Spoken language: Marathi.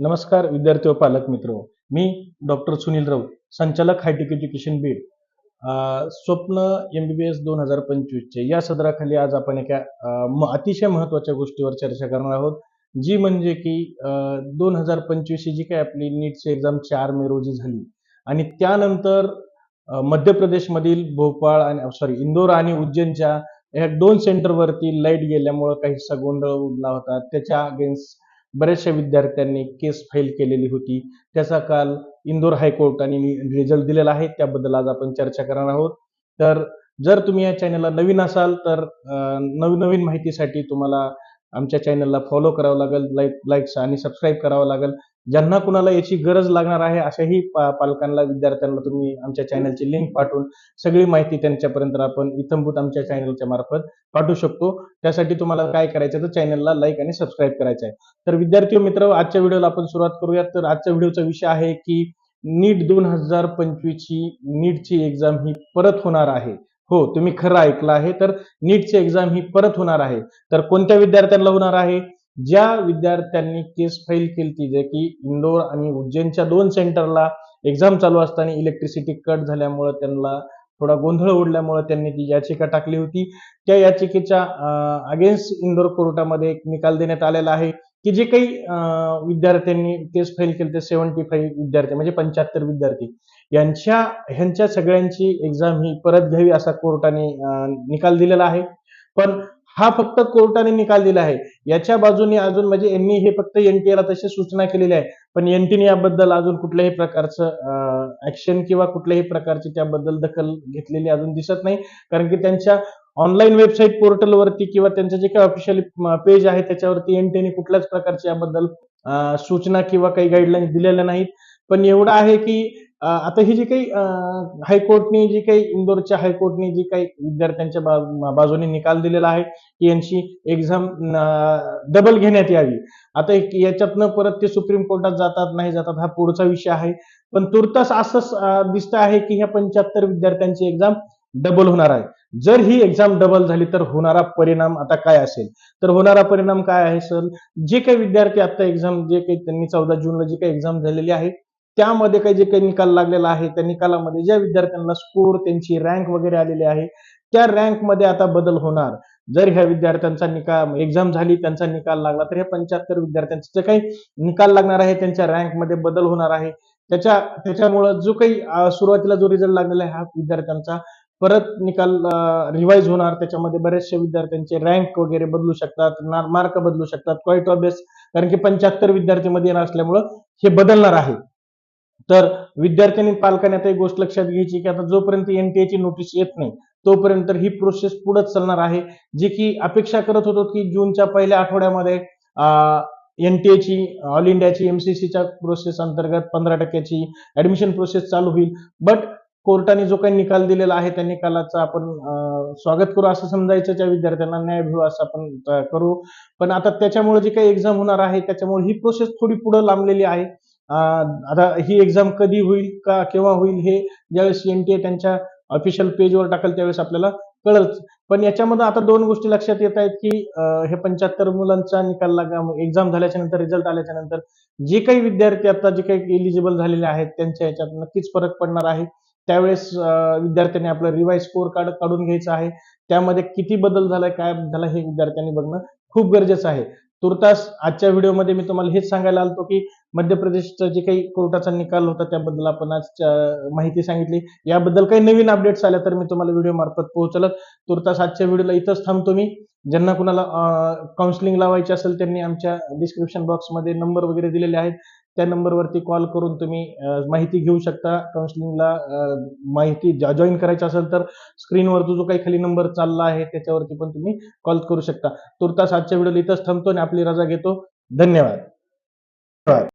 नमस्कार विद्यार्थी व पालक मित्र. मी डॉक्टर सुनील राऊत संचालक हायटेक एज्युकेशन बीड. स्वप्न एम बी बी एस दोन हजार पंचवीसचे. या सदराखाली आज आपण एका अतिशय महत्त्वाच्या गोष्टीवर चर्चा करणार आहोत जी म्हणजे की दोन हजार पंचवीसची जी काही आपली नीटची एक्झाम चार मे रोजी झाली. आणि त्यानंतर मध्य प्रदेशमधील भोपाळ आणि सॉरी इंदोर आणि उज्जैनच्या या दोन सेंटरवरती लाइट गेल्यामुळं काहीसा गोंधळ उडला होता. त्याच्या अगेन्स्ट बऱ्याचशा विद्यार्थ्यांनी केस फाईल केलेली होती. त्याचा काल इंदोर हायकोर्टाने रिझल्ट दिलेला आहे. त्याबद्दल आज आपण चर्चा करणार आहोत. तर जर तुम्ही या चॅनलला नवीन असाल तर नवनवीन माहितीसाठी तुम्हाला आमच्या चॅनलला फॉलो करावं लागेल लाईक लाईक्स आणि सबस्क्राईब करावं लागेल. ज्यांना कुणाला याची गरज लागणार आहे अशाही पा- पालकांना विद्यार्थ्यांना तुम्ही आमच्या चॅनलची लिंक पाठवून सगळी माहिती त्यांच्यापर्यंत आपण इथंभूत आमच्या चॅनलच्या मार्फत पाठवू शकतो. त्यासाठी तुम्हाला काय करायचं तर चॅनलला लाईक आणि सबस्क्राईब करायचं आहे. तर विद्यार्थी मित्र आजच्या व्हिडिओला आपण सुरुवात करूयात. तर आजच्या व्हिडिओचा विषय आहे की नीट दोन हजार पंचवीसची नीटची एक्झाम ही परत होणार आहे. हो तुम्ही खरं ऐकलं आहे. तर नीटची एक्झाम ही परत होणार आहे. तर कोणत्या विद्यार्थ्यांना होणार आहे? ज्या विद्यार्थ्यांनी केस फाईल केली जे की इंदोर आणि उज्जैनच्या दोन सेंटरला एक्झाम चालू असताना इलेक्ट्रिसिटी कट झाल्यामुळे त्यांना थोडा गोंधळ उडल्यामुळे त्यांनी ती याचिका टाकली होती. त्या याचिकेच्या अगेन्स्ट इंदोर कोर्टामध्ये एक निकाल देण्यात आलेला आहे. की जे काही विद्यार्थ्यांनी तेच फाईल केले ते सेव्हन्टी फाईव्ह विद्यार्थी म्हणजे पंच्याहत्तर विद्यार्थी यांच्या ह्यांच्या सगळ्यांची एक्झाम ही परत घ्यावी असा कोर्टाने निकाल दिलेला आहे. पण हा फक्त कोर्टाने निकाल दिला आहे. याच्या बाजूने अजून म्हणजे यांनी हे फक्त एनटीएला तशी सूचना केलेली आहे. पण एनटीने याबद्दल अजून कुठल्याही प्रकारचं ऍक्शन किंवा कुठल्याही प्रकारची त्याबद्दल दखल घेतलेली अजून दिसत नाही. कारण की त्यांच्या ऑनलाईन वेबसाईट पोर्टलवरती किंवा त्यांचं जे काही ऑफिशियल पेज आहे त्याच्यावरती एनटीने कुठल्याच प्रकारची याबद्दल सूचना किंवा काही गाईडलाईन दिलेल्या नाहीत. पण एवढं आहे की आता ही जी काही हायकोर्टने जी काही इंदोरच्या हायकोर्टने जी काही विद्यार्थ्यांच्या बा- बाजूने निकाल दिलेला आहे की यांची एक्झाम डबल घेण्यात यावी. आता याच्यातनं परत ते सुप्रीम कोर्टात जातात नाही जातात हा पुढचा विषय आहे. पण तुर्तास असंच दिसत आहे की ह्या पंच्याहत्तर विद्यार्थ्यांची एक्झाम डबल होणार आहे. जर ही एक्झाम डबल झाली तर होणारा परिणाम आता काय असेल? तर होणारा परिणाम काय आहे सर जे काही विद्यार्थी आता एक्झाम जे काही त्यांनी चौदा जूनला जी काही एक्झाम झालेली आहे त्यामध्ये काही जे काही निकाल लागलेला आहे त्या निकालामध्ये ज्या विद्यार्थ्यांना स्कोर त्यांची रँक वगैरे आलेली आहे त्या रँकमध्ये आता बदल होणार. जर ह्या विद्यार्थ्यांचा निकाल एक्झाम झाली त्यांचा निकाल लागला तर ह्या पंच्याहत्तर विद्यार्थ्यांचा जे काही निकाल लागणार आहे त्यांच्या रँकमध्ये बदल होणार आहे. त्याच्या त्याच्यामुळं जो काही सुरुवातीला जो रिझल्ट लागलेला आहे हा विद्यार्थ्यांचा परत निकाल रिवाईज होणार. त्याच्यामध्ये बरेचसे विद्यार्थ्यांचे रँक वगैरे बदलू शकतात मार्क बदलू शकतात. क्वाईट ऑबियस कारण की पंच्याहत्तर विद्यार्थी येणार असल्यामुळं हे बदलणार आहे. तर विद्यार्थ्यांनी पालकांनी आता एक गोष्ट लक्षात घ्यायची की आता जोपर्यंत एनटीएची नोटीस येत नाही तोपर्यंत ही प्रोसेस पुढेच चालणार आहे. जी की अपेक्षा करत होतो की जूनच्या पहिल्या आठवड्यामध्ये एनटीएची ऑल इंडियाची एमसीसीच्या प्रोसेस अंतर्गत पंधरा टक्क्याची ऍडमिशन प्रोसेस चालू होईल. बट कोर्टाने जो काही निकाल दिलेला आहे त्या निकालाचं आपण स्वागत करू असं समजायचं त्या विद्यार्थ्यांना. न्याय भेटू असं आपण करू. पण आता त्याच्यामुळे जी काही एक्झाम होणार आहे त्याच्यामुळे ही प्रोसेस थोडी पुढे लांबलेली आहे. आता ही एक्झाम कधी होईल का केव्हा होईल हे ज्यावेळेस एनटीए त्यांच्या ऑफिशियल पेजवर टाकल त्यावेळेस आपल्याला कळत पण याच्यामध्ये आता दोन गोष्टी लक्षात येत आहेत की हे पंच्याहत्तर मुलांचा निकाल लागा एक्झाम झाल्याच्यानंतर रिझल्ट आल्याच्यानंतर जे काही विद्यार्थी आता जे काही एलिजिबल झालेले आहेत त्यांच्या याच्यात नक्कीच फरक पडणार आहे. त्यावेळेस विद्यार्थ्यांनी आपलं रिवाईज स्कोर कार्ड काढून घ्यायचं आहे. त्यामध्ये किती बदल झालाय काय झाला हे विद्यार्थ्यांनी बघणं खूप गरजेचं आहे. तुर्तास आजच्या व्हिडिओमध्ये मी तुम्हाला हेच सांगायला आलतो की मध्य प्रदेशचा जे काही कोर्टाचा निकाल होता त्याबद्दल आपण आज माहिती सांगितली. याबद्दल काही नवीन अपडेट्स आल्या तर मी तुम्हाला व्हिडिओ मार्फत पोहोचलत तुर्तास आजच्या व्हिडिओला इथंच थांबतो मी. ज्यांना कुणाला काउन्सिलिंग लावायची असेल त्यांनी आमच्या डिस्क्रिप्शन बॉक्समध्ये नंबर वगैरे दिलेले आहेत. त्या नंबरवरती कॉल करून तुम्ही माहिती घेऊ शकता. काउन्सिलिंगला माहिती जॉईन करायची असेल तर स्क्रीनवर जो काही खाली नंबर चालला आहे त्याच्यावरती पण तुम्ही कॉल करू शकता. तुर्तास आजच्या व्हिडिओ इथंच थांबतो आणि आपली रजा घेतो. धन्यवाद.